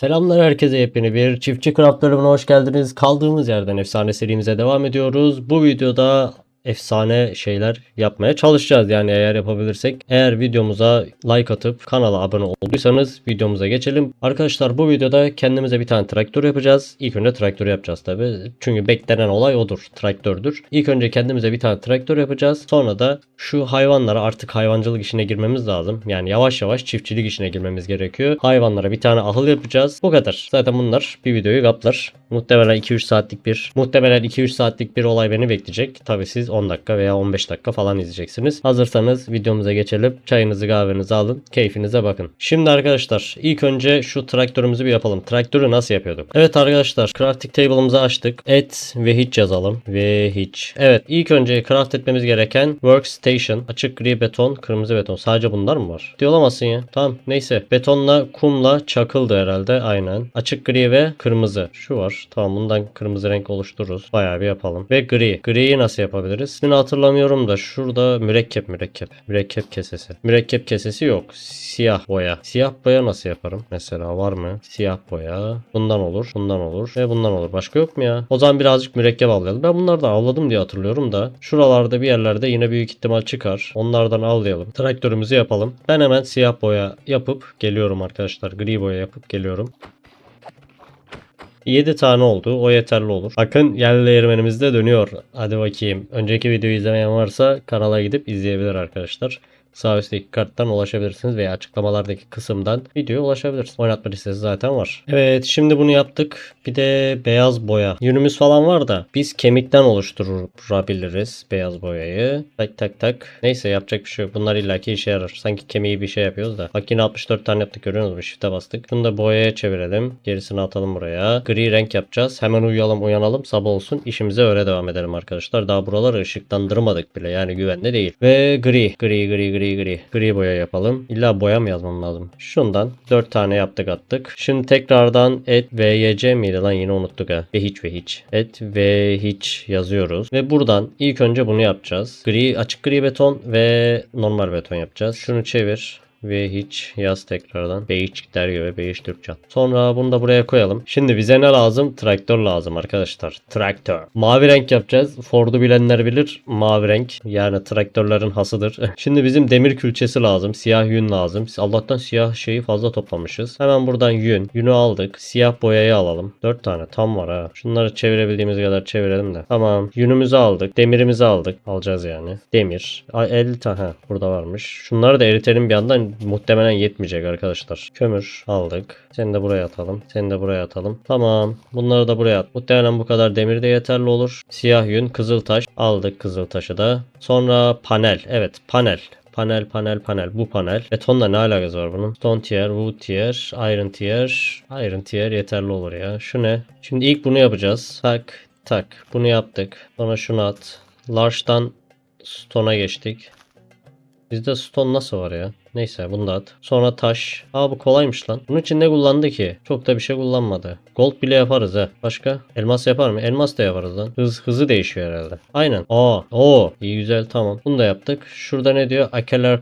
Selamlar herkese yepyeni bir Çiftçi bölümüne hoş geldiniz. Kaldığımız yerden efsane serimize devam ediyoruz. Bu videoda efsane şeyler yapmaya çalışacağız yani eğer yapabilirsek. Eğer videomuza like atıp kanala abone olduysanız videomuza geçelim. Arkadaşlar bu videoda kendimize bir tane traktör yapacağız. İlk önce traktör yapacağız tabi. Çünkü beklenen olay odur. Traktördür. İlk önce kendimize bir tane traktör yapacağız. Sonra da şu hayvanlara artık hayvancılık işine girmemiz lazım. Yani yavaş yavaş çiftçilik işine girmemiz gerekiyor. Hayvanlara bir tane ahıl yapacağız. Bu kadar. Zaten bunlar bir videoyu kaplar. Muhtemelen 2-3 saatlik bir muhtemelen 2-3 saatlik bir olay beni bekleyecek. Tabi siz 10 dakika veya 15 dakika falan izleyeceksiniz. Hazırsanız videomuza geçelim. Çayınızı kahvenizi alın. Keyfinize bakın. Şimdi arkadaşlar ilk önce şu traktörümüzü bir yapalım. Traktörü nasıl yapıyorduk? Evet arkadaşlar crafting table'ımızı açtık. Et ve hiç yazalım. Ve hiç. Evet ilk önce craft etmemiz gereken workstation. Açık gri beton, kırmızı beton. Sadece bunlar mı var? Diyor ya. Tamam neyse. Betonla kumla çakıldı herhalde. Aynen. Açık gri ve kırmızı. Şu var. Tamam bundan kırmızı renk oluştururuz. Bayağı bir yapalım. Ve gri. Griyi nasıl yapabiliriz? İsmini hatırlamıyorum da şurada mürekkep mürekkep. Mürekkep kesesi. Mürekkep kesesi yok. Siyah boya. Siyah boya nasıl yaparım? Mesela var mı? Siyah boya. Bundan olur. Bundan olur. Ve bundan olur. Başka yok mu ya? O zaman birazcık mürekkep avlayalım. Ben bunlardan avladım diye hatırlıyorum da. Şuralarda bir yerlerde yine büyük ihtimal çıkar. Onlardan avlayalım. Traktörümüzü yapalım. Ben hemen siyah boya yapıp geliyorum arkadaşlar. Gri boya yapıp geliyorum. 7 tane oldu. O yeterli olur. Bakın yerli değirmenimiz de dönüyor. Hadi bakayım. Önceki videoyu izlemeyen varsa kanala gidip izleyebilir arkadaşlar. Sağ karttan ulaşabilirsiniz veya açıklamalardaki kısımdan videoya ulaşabilirsiniz. Oynatma listesi zaten var. Evet şimdi bunu yaptık. Bir de beyaz boya. Yünümüz falan var da biz kemikten oluşturabiliriz beyaz boyayı. Tak tak tak. Neyse yapacak bir şey yok. Bunlar illaki işe yarar. Sanki kemiği bir şey yapıyoruz da. Bak yine 64 tane yaptık görüyor musunuz? Shift'e bastık. Şunu da boyaya çevirelim. Gerisini atalım buraya. Gri renk yapacağız. Hemen uyuyalım uyanalım. Sabah olsun. İşimize öyle devam edelim arkadaşlar. Daha buraları ışıklandırmadık bile. Yani güvenli değil. Ve gri. Gri gri gri gri. Gri boya yapalım. İlla boya mı yazmam lazım? Şundan 4 tane yaptık attık. Şimdi tekrardan et ve yc miydi lan yine unuttuk ha. Ve hiç ve hiç. Et ve hiç yazıyoruz. Ve buradan ilk önce bunu yapacağız. Gri açık gri beton ve normal beton yapacağız. Şunu çevir ve hiç yaz tekrardan. Beyiç der gibi Beyiç Türkçe. Sonra bunu da buraya koyalım. Şimdi bize ne lazım? Traktör lazım arkadaşlar. Traktör. Mavi renk yapacağız. Ford'u bilenler bilir. Mavi renk. Yani traktörlerin hasıdır. Şimdi bizim demir külçesi lazım. Siyah yün lazım. Allah'tan siyah şeyi fazla toplamışız. Hemen buradan yün. Yünü aldık. Siyah boyayı alalım. 4 tane tam var ha. Şunları çevirebildiğimiz kadar çevirelim de. Tamam. Yünümüzü aldık. Demirimizi aldık. Alacağız yani. Demir. Ay, 50 tane. Burada varmış. Şunları da eritelim bir yandan muhtemelen yetmeyecek arkadaşlar. Kömür aldık. Seni de buraya atalım. Seni de buraya atalım. Tamam. Bunları da buraya at. Muhtemelen bu kadar demir de yeterli olur. Siyah yün, kızıltaş. Aldık kızıltaşı da. Sonra panel. Evet panel. Panel panel panel bu panel. Betonla ne alakası var bunun? Stone tier, wood tier, iron tier. Iron tier yeterli olur ya. Şu ne? Şimdi ilk bunu yapacağız. Tak tak. Bunu yaptık. Sonra şunu at. Large'dan stone'a geçtik. Bizde stone nasıl var ya? Neyse bunu da at. Sonra taş. Aa bu kolaymış lan. Bunun için ne kullandı ki? Çok da bir şey kullanmadı. Gold bile yaparız ha. Başka? Elmas yapar mı? Elmas da yaparız lan. Hız, hızı değişiyor herhalde. Aynen. Aa. Oo. İyi güzel tamam. Bunu da yaptık. Şurada ne diyor? Akeler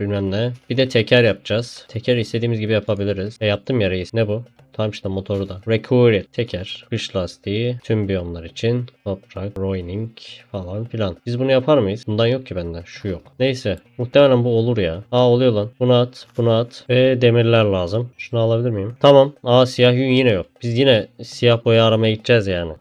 bilmem ne. Bir de teker yapacağız. Teker istediğimiz gibi yapabiliriz. E yaptım ya reis. Ne bu? Tamam işte motoru da. Recurity, teker, kış lastiği, tüm biyomlar için, toprak, roining falan filan. Biz bunu yapar mıyız? Bundan yok ki bende. Şu yok. Neyse. Muhtemelen bu olur ya. Aa oluyor lan. Bunu at, bunu at. Ve demirler lazım. Şunu alabilir miyim? Tamam. Aa siyah yün yine yok. Biz yine siyah boya aramaya gideceğiz yani.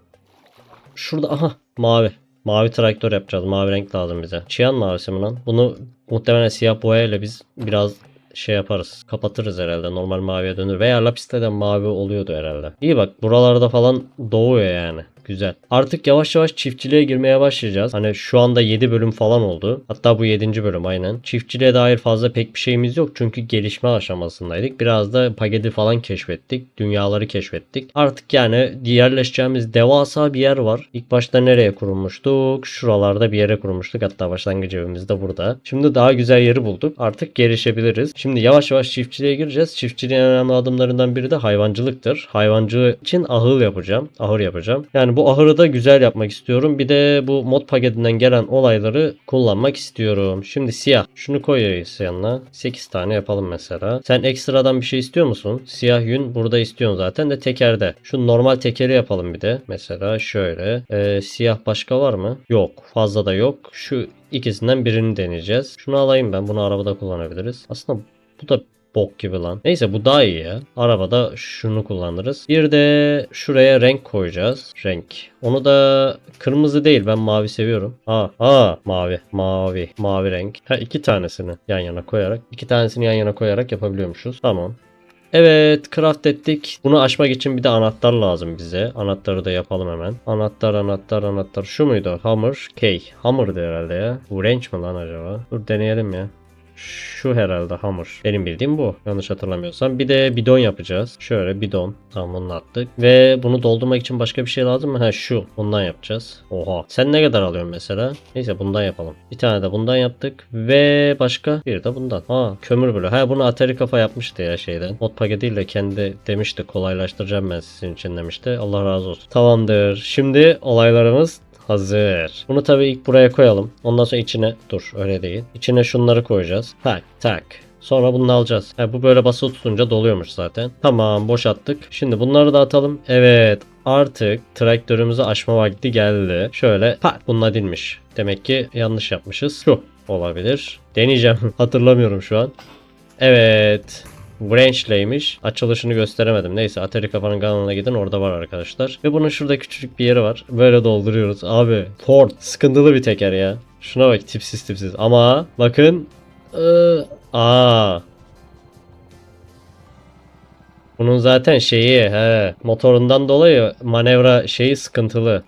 Şurada aha mavi. Mavi traktör yapacağız. Mavi renk lazım bize. Çiyan mavisi mi lan? Bunu muhtemelen siyah boyayla biz biraz şey yaparız. Kapatırız herhalde. Normal maviye dönür. Veya lapiste de mavi oluyordu herhalde. İyi bak buralarda falan doğuyor yani. Güzel. Artık yavaş yavaş çiftçiliğe girmeye başlayacağız. Hani şu anda 7 bölüm falan oldu. Hatta bu 7. bölüm aynen. Çiftçiliğe dair fazla pek bir şeyimiz yok. Çünkü gelişme aşamasındaydık. Biraz da pagedi falan keşfettik. Dünyaları keşfettik. Artık yani yerleşeceğimiz devasa bir yer var. İlk başta nereye kurulmuştuk? Şuralarda bir yere kurulmuştuk. Hatta başlangıç evimiz de burada. Şimdi daha güzel yeri bulduk. Artık gelişebiliriz. Şimdi yavaş yavaş çiftçiliğe gireceğiz. Çiftçiliğin önemli adımlarından biri de hayvancılıktır. Hayvancılık için ahıl yapacağım. Ahır yapacağım. Yani Bu ahırı da güzel yapmak istiyorum. Bir de bu mod paketinden gelen olayları kullanmak istiyorum. Şimdi siyah. Şunu koyuyoruz yanına. 8 tane yapalım mesela. Sen ekstradan bir şey istiyor musun? Siyah yün burada istiyorsun zaten de tekerde. Şu normal tekeri yapalım bir de. Mesela şöyle. Ee, siyah başka var mı? Yok. Fazla da yok. Şu ikisinden birini deneyeceğiz. Şunu alayım ben. Bunu arabada kullanabiliriz. Aslında bu da bok gibi lan. Neyse bu daha iyi ya. Arabada şunu kullanırız. Bir de şuraya renk koyacağız. Renk. Onu da kırmızı değil ben mavi seviyorum. Aa, aa mavi. Mavi. Mavi renk. Ha iki tanesini yan yana koyarak. iki tanesini yan yana koyarak yapabiliyormuşuz. Tamam. Evet craft ettik. Bunu açmak için bir de anahtar lazım bize. Anahtarı da yapalım hemen. Anahtar anahtar anahtar. Şu muydu? Hammer. K. Hammer'dı herhalde ya. Bu wrench mi lan acaba? Dur deneyelim ya. Şu herhalde hamur. Benim bildiğim bu. Yanlış hatırlamıyorsam. Bir de bidon yapacağız. Şöyle bidon. Tamam onu attık. Ve bunu doldurmak için başka bir şey lazım mı? Ha şu. Bundan yapacağız. Oha. Sen ne kadar alıyorsun mesela? Neyse bundan yapalım. Bir tane de bundan yaptık. Ve başka bir de bundan. Ha kömür böyle. Ha bunu Atari kafa yapmıştı ya şeyden. Mod paketiyle kendi demişti kolaylaştıracağım ben sizin için demişti. Allah razı olsun. Tamamdır. Şimdi olaylarımız Hazır. Bunu tabii ilk buraya koyalım. Ondan sonra içine dur öyle değil. İçine şunları koyacağız. Tak tak. Sonra bunu alacağız. Ha, bu böyle basılı tutunca doluyormuş zaten. Tamam boşalttık. Şimdi bunları da atalım. Evet artık traktörümüzü açma vakti geldi. Şöyle pat bununla dinmiş. Demek ki yanlış yapmışız. Şu olabilir. Deneyeceğim. Hatırlamıyorum şu an. Evet. Wrenchley'miş. Açılışını gösteremedim. Neyse Atari kafanın kanalına gidin orada var arkadaşlar. Ve bunun şurada küçücük bir yeri var. Böyle dolduruyoruz. Abi Ford sıkıntılı bir teker ya. Şuna bak tipsiz tipsiz. Ama bakın. Aa. Bunun zaten şeyi he motorundan dolayı manevra şeyi sıkıntılı.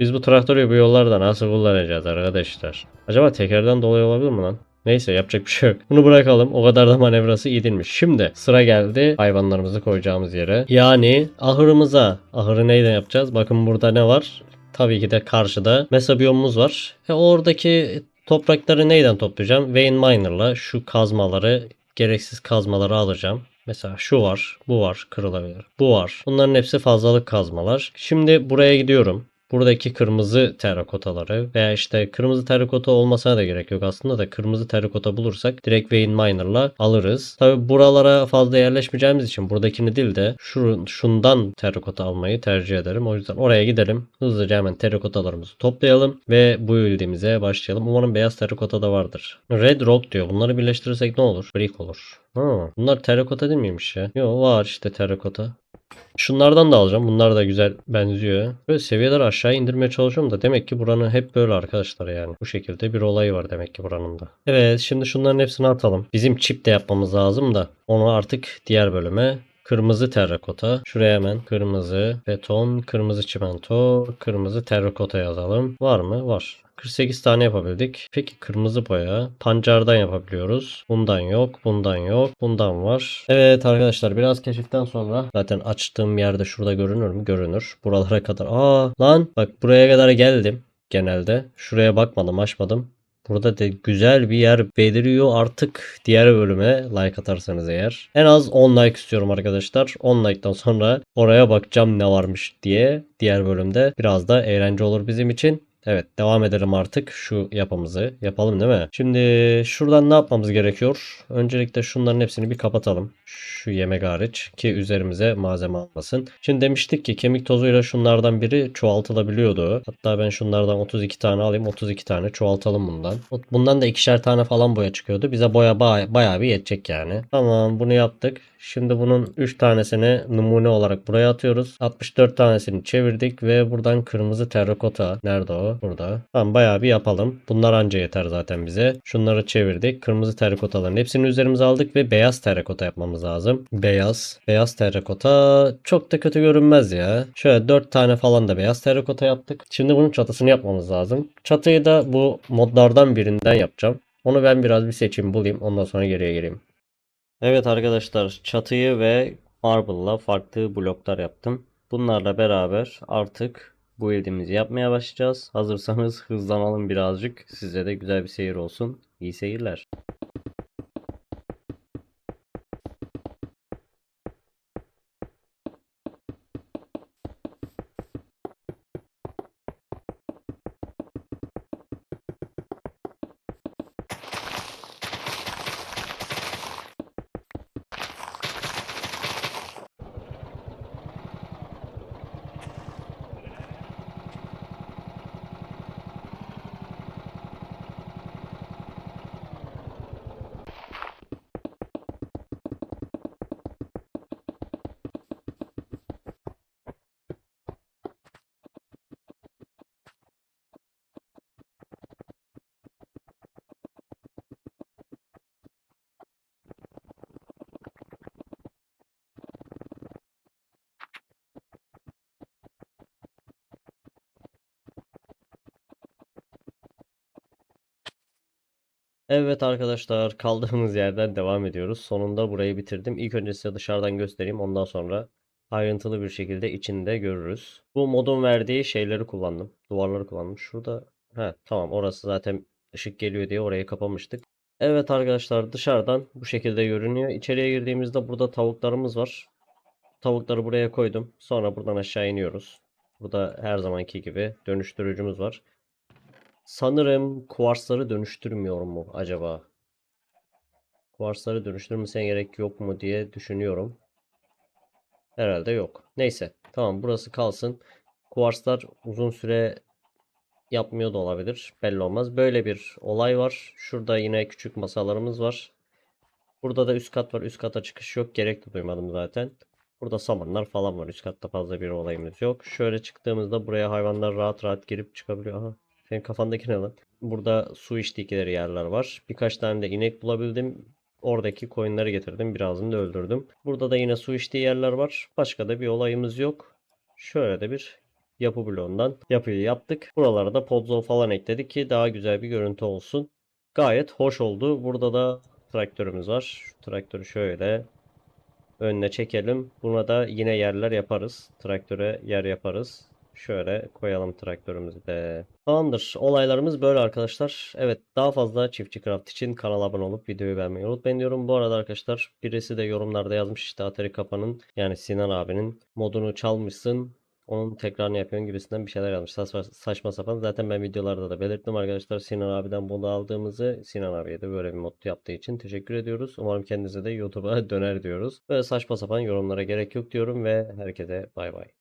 Biz bu traktörü bu yollarda nasıl kullanacağız arkadaşlar? Acaba tekerden dolayı olabilir mi lan? Neyse yapacak bir şey yok. Bunu bırakalım. O kadar da manevrası iyi değilmiş. Şimdi sıra geldi hayvanlarımızı koyacağımız yere. Yani ahırımıza. Ahırı neyden yapacağız? Bakın burada ne var? Tabii ki de karşıda mesabiyomumuz var. E oradaki toprakları neyden toplayacağım? Vein Miner'la şu kazmaları, gereksiz kazmaları alacağım. Mesela şu var, bu var, kırılabilir. Bu var. Bunların hepsi fazlalık kazmalar. Şimdi buraya gidiyorum. Buradaki kırmızı terakotaları veya işte kırmızı terakota olmasına da gerek yok aslında da kırmızı terakota bulursak direkt Vein Miner'la alırız. Tabi buralara fazla yerleşmeyeceğimiz için buradakini değil de şu, şundan terakota almayı tercih ederim. O yüzden oraya gidelim. Hızlıca hemen terakotalarımızı toplayalım ve bu build'imize başlayalım. Umarım beyaz terakota da vardır. Red Rock diyor. Bunları birleştirirsek ne olur? Brick olur. Ha, bunlar terakota değil miymiş ya? Yok var işte terakota. Şunlardan da alacağım. Bunlar da güzel benziyor. Böyle seviyeleri aşağı indirmeye çalışıyorum da demek ki buranın hep böyle arkadaşlar yani. Bu şekilde bir olayı var demek ki buranın da. Evet şimdi şunların hepsini atalım. Bizim çip de yapmamız lazım da onu artık diğer bölüme Kırmızı terrakota. Şuraya hemen kırmızı beton, kırmızı çimento, kırmızı terrakota yazalım. Var mı? Var. 48 tane yapabildik. Peki kırmızı boya. Pancardan yapabiliyoruz. Bundan yok. Bundan yok. Bundan var. Evet arkadaşlar biraz keşiften sonra zaten açtığım yerde şurada görünür mü? Görünür. Buralara kadar. Aa lan bak buraya kadar geldim genelde. Şuraya bakmadım açmadım. Burada da güzel bir yer beliriyor artık diğer bölüme like atarsanız eğer. En az 10 like istiyorum arkadaşlar. 10 like'tan sonra oraya bakacağım ne varmış diye diğer bölümde biraz da eğlence olur bizim için. Evet devam edelim artık şu yapımızı. Yapalım değil mi? Şimdi şuradan ne yapmamız gerekiyor? Öncelikle şunların hepsini bir kapatalım. Şu yemek hariç ki üzerimize malzeme almasın. Şimdi demiştik ki kemik tozuyla şunlardan biri çoğaltılabiliyordu. Hatta ben şunlardan 32 tane alayım. 32 tane çoğaltalım bundan. Bundan da ikişer tane falan boya çıkıyordu. Bize boya baya, bayağı bir yetecek yani. Tamam bunu yaptık. Şimdi bunun 3 tanesini numune olarak buraya atıyoruz. 64 tanesini çevirdik ve buradan kırmızı terrakota. Nerede o? Burada. Tamam bayağı bir yapalım. Bunlar anca yeter zaten bize. Şunları çevirdik. Kırmızı terrakotaların hepsini üzerimize aldık ve beyaz terrakota yapmamız lazım. Beyaz. Beyaz terrakota çok da kötü görünmez ya. Şöyle 4 tane falan da beyaz terrakota yaptık. Şimdi bunun çatısını yapmamız lazım. Çatıyı da bu modlardan birinden yapacağım. Onu ben biraz bir seçeyim bulayım. Ondan sonra geriye geleyim. Evet arkadaşlar çatıyı ve marble'la farklı bloklar yaptım. Bunlarla beraber artık bu build'imizi yapmaya başlayacağız. Hazırsanız hızlanalım birazcık. Size de güzel bir seyir olsun. İyi seyirler. Evet arkadaşlar kaldığımız yerden devam ediyoruz. Sonunda burayı bitirdim. İlk önce size dışarıdan göstereyim. Ondan sonra ayrıntılı bir şekilde içinde görürüz. Bu modun verdiği şeyleri kullandım. Duvarları kullandım. Şurada he tamam orası zaten ışık geliyor diye orayı kapamıştık. Evet arkadaşlar dışarıdan bu şekilde görünüyor. İçeriye girdiğimizde burada tavuklarımız var. Tavukları buraya koydum. Sonra buradan aşağı iniyoruz. Burada her zamanki gibi dönüştürücümüz var. Sanırım kuvarsları dönüştürmüyor mu acaba? Kuvarsları dönüştürmesine gerek yok mu diye düşünüyorum. Herhalde yok. Neyse. Tamam burası kalsın. Kuvarslar uzun süre yapmıyor da olabilir. Belli olmaz. Böyle bir olay var. Şurada yine küçük masalarımız var. Burada da üst kat var. Üst kata çıkış yok. Gerek de duymadım zaten. Burada samanlar falan var. Üst katta fazla bir olayımız yok. Şöyle çıktığımızda buraya hayvanlar rahat rahat girip çıkabiliyor. Aha. Senin kafandaki ne lan? Burada su içtikleri yerler var. Birkaç tane de inek bulabildim. Oradaki koyunları getirdim. Birazını da öldürdüm. Burada da yine su içtiği yerler var. Başka da bir olayımız yok. Şöyle de bir yapı bloğundan yapıyı yaptık. Buralara da podzol falan ekledik ki daha güzel bir görüntü olsun. Gayet hoş oldu. Burada da traktörümüz var. Şu traktörü şöyle önüne çekelim. Buna da yine yerler yaparız. Traktöre yer yaparız. Şöyle koyalım traktörümüzü de. Tamamdır. Olaylarımız böyle arkadaşlar. Evet daha fazla Çiftçi Craft için kanala abone olup videoyu beğenmeyi unutmayın diyorum. Bu arada arkadaşlar birisi de yorumlarda yazmış işte Atari Kapa'nın yani Sinan abinin modunu çalmışsın. Onun tekrarını yapıyorsun gibisinden bir şeyler yazmış. Saçma, saçma sapan. Zaten ben videolarda da belirttim arkadaşlar. Sinan abiden modu aldığımızı. Sinan abiye de böyle bir mod yaptığı için teşekkür ediyoruz. Umarım kendinize de YouTube'a döner diyoruz. Böyle saçma sapan yorumlara gerek yok diyorum ve herkese bay bay.